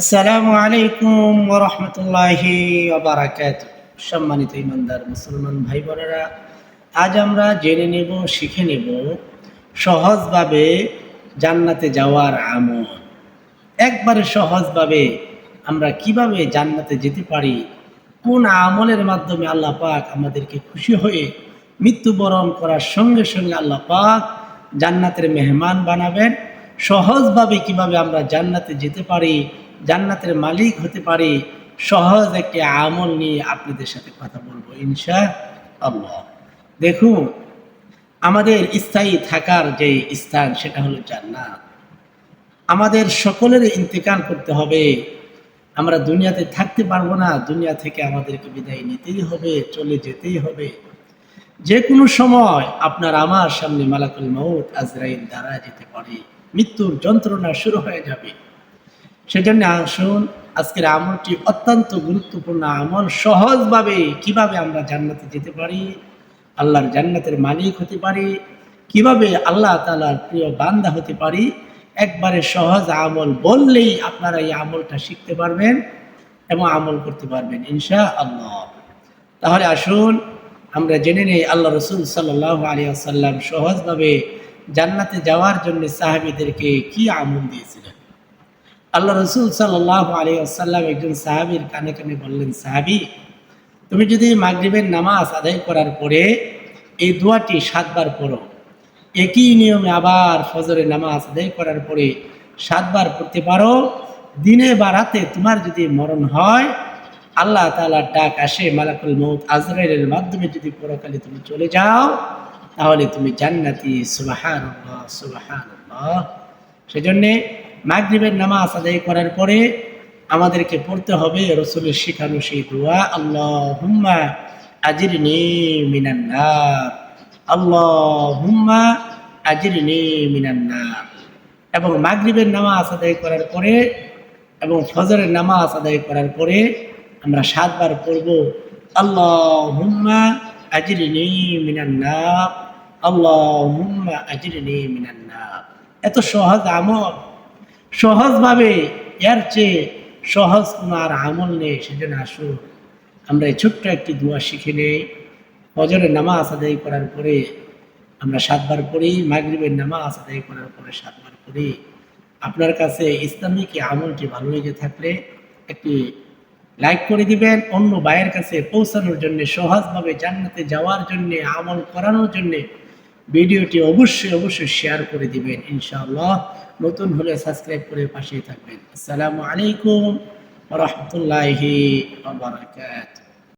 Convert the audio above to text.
আসসালামু আলাইকুম ওরহমতুল্লাহি ওবারাকাত সম্মানিত ইমানদার মুসলমান ভাই বোনেরা আজ আমরা জেনে নেব, শিখে নেব সহজভাবে জান্নাতে যাওয়ার আমল। একবারে সহজভাবে আমরা কীভাবে জান্নাতে যেতে পারি, কোন আমলের মাধ্যমে আল্লাহ পাক আমাদেরকে খুশি হয়ে মৃত্যুবরণ করার সঙ্গে সঙ্গে আল্লাহ পাক জান্নাতের মেহমান বানাবেন, সহজভাবে কীভাবে আমরা জান্নাতে যেতে পারি জান্নাতের মালিক হতে পারি, সহজ একটি আমল নিয়ে আপনাদের সাথে কথা বলব ইনশা আল্লাহ দেখুন, আমাদের স্থায়ী থাকার যে স্থান, সেটা হলো জান্নাত। আমাদের সকলের ইন্তেকাল করতে হবে। আমরা দুনিয়াতে থাকতে পারব না, দুনিয়া থেকে আমাদেরকে বিদায় নিতেই হবে, চলে যেতেই হবে। যে কোনো সময় আপনার আমার সামনে মালাকুল মৌত আজরাইল দ্বারা যেতে পারে। মৃত্যুর যন্ত্রণা শুরু হয়ে যাবে। সেজন্য আসুন, আজকের আমলটি অত্যন্ত গুরুত্বপূর্ণ আমল। সহজভাবে কীভাবে আমরা জান্নাতে যেতে পারি, আল্লাহর জান্নাতের মালিক হতে পারি, কীভাবে আল্লাহ তালার প্রিয় বান্দা হতে পারি, একবারে সহজ আমল বললেই আপনারা এই আমলটা শিখতে পারবেন এবং আমল করতে পারবেন ইনশা আল্লাহ তাহলে আসুন, আমরা জেনে নেই আল্লাহ রসুল সাল্লাহ আলী আসাল্লাম সহজভাবে জান্নাতে যাওয়ার জন্য সাহাবিদেরকে কি আমল দিয়েছিলেন। আল্লাহ রসুল সাল্লাহ আলী আসাল্লাম একজন সাহাবির কানে কানে বললেন, সাহাবি, তুমি যদি মাগরিবের নামাজ আদায় করার পরে এই দোয়াটি সাতবার পড়ো। একই নিয়মে আবার ফজরের নামাজ আদায় করার পরে সাতবার পড়তে পারো। দিনে বা রাতে তোমার যদি মরণ হয়, আল্লাহ তালার ডাক আসে মালাকুল মৌত আজরাইলের মাধ্যমে, যদি পরকালে তুমি চলে যাও, তাহলে তুমি জান্নাতি। সুবাহান সুবাহান সেজন্যে মাগরিবের নামাজ আদায় করার পরে আমাদেরকে পড়তে হবে রসুলের শিখানো সেই দোয়া আল্লাহ হুম্মা আজির মিনান্নার আল্লাহ হুম্মা আজির মিনান্নার এবং মাগরিবের নামাজ আদায় করার পরে এবং ফজরের নামাজ আদায় করার পরে আমরা সাতবার পড়ব আল্লাহ হুম্মা আজির নে মিনান্নার আল্লাহ হুম্মা আজির নে মিনান্নার এত সহজ আমল। সহজভাবে, এর চেয়ে সহজ কোনো আর আমল নেই সেজন্য আসুন আমরা এই ছোট্ট একটি দোয়া শিখে নেই। ফজরের নামাজ আদায় করার পরে আমরা সাতবার পড়ি, মাগরিবের নামাজ আদায় করার পরে সাতবার পড়ি। আপনার কাছে ইসলামিক আমলটি ভালো লেগে থাকলে একটি লাইক করে দিবেন, অন্য ভাইয়ের কাছে পৌঁছানোর জন্য, সহজভাবে জান্নাতে যাওয়ার জন্য, আমল করানোর জন্যে ভিডিওটি অবশ্যই অবশ্যই শেয়ার করে দিবেন, ইনশাআল্লাহ। নতুন হলে সাবস্ক্রাইব করে পাশেই থাকবেন। আসসালামু আলাইকুম রহমতুল্লাহি